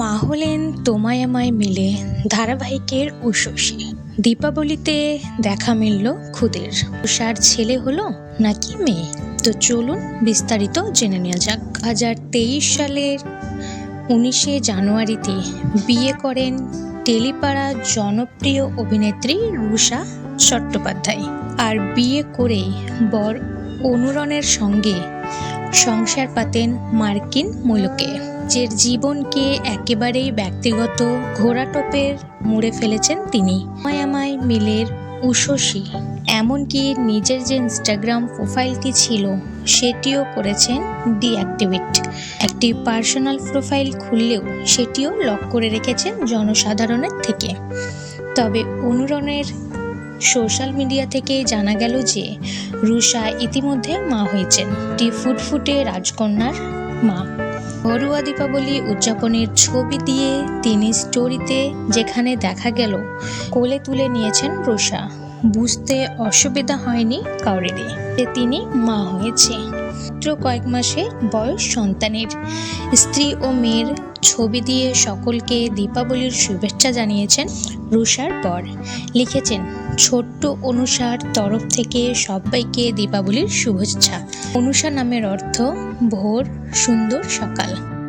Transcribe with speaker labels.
Speaker 1: মা হলেন তোমায় আমায় মিলে ধারাবাহিকের উষসী দীপাবলিতে দেখা মিলল খুদের। উষার ছেলে হলো নাকি মেয়ে? তো চলুন বিস্তারিত জেনে নেওয়া যাক। হাজার তেইশ সালের উনিশে জানুয়ারিতে বিয়ে করেন টেলিপাড়া জনপ্রিয় অভিনেত্রী রুষা চট্টোপাধ্যায়। আর বিয়ে করেই বর অনুরণের সঙ্গে সংসার পাতেন মার্কিন মূলকে, যে জীবনকে একেবারেই ব্যক্তিগত ঘোরাটোপের মুড়ে ফেলেছেন তিনি। মায়ামায় মিলের উষসী এমনকি নিজের যে ইনস্টাগ্রাম প্রোফাইলটি ছিল, সেটিও করেছেন ডিঅ্যাক্টিভেট। একটি পার্সোনাল প্রোফাইল খুললেও সেটিও লক করে রেখেছেন জনসাধারণের থেকে। তবে অনুরণের সোশ্যাল মিডিয়া থেকে জানা গেল যে রুষা ইতিমধ্যে মা হয়েছেন। একটি ফুটফুটে রাজকন্যার মা। ঘরোয়া দীপাবলি উদযাপনের ছবি দিয়ে তিনি স্টোরিতে যেখানে দেখা গেল, কোলে তুলে নিয়েছেন রুষা বুঝতে অসুবিধা হয়নি কাউরেরই যে তিনি মা হয়েছে। মাত্র কয়েক মাসে বয়স সন্তানের। স্ত্রী ও মেয়ের ছবি দিয়ে সকলকে দীপাবলির শুভেচ্ছা জানিয়েছেন রুষার পর লিখেছেন ছোট্ট অনুষার তরফ থেকে সবাইকে দীপাবলির শুভেচ্ছা। অনুষা নামের অর্থ ভোর সুন্দর সকাল।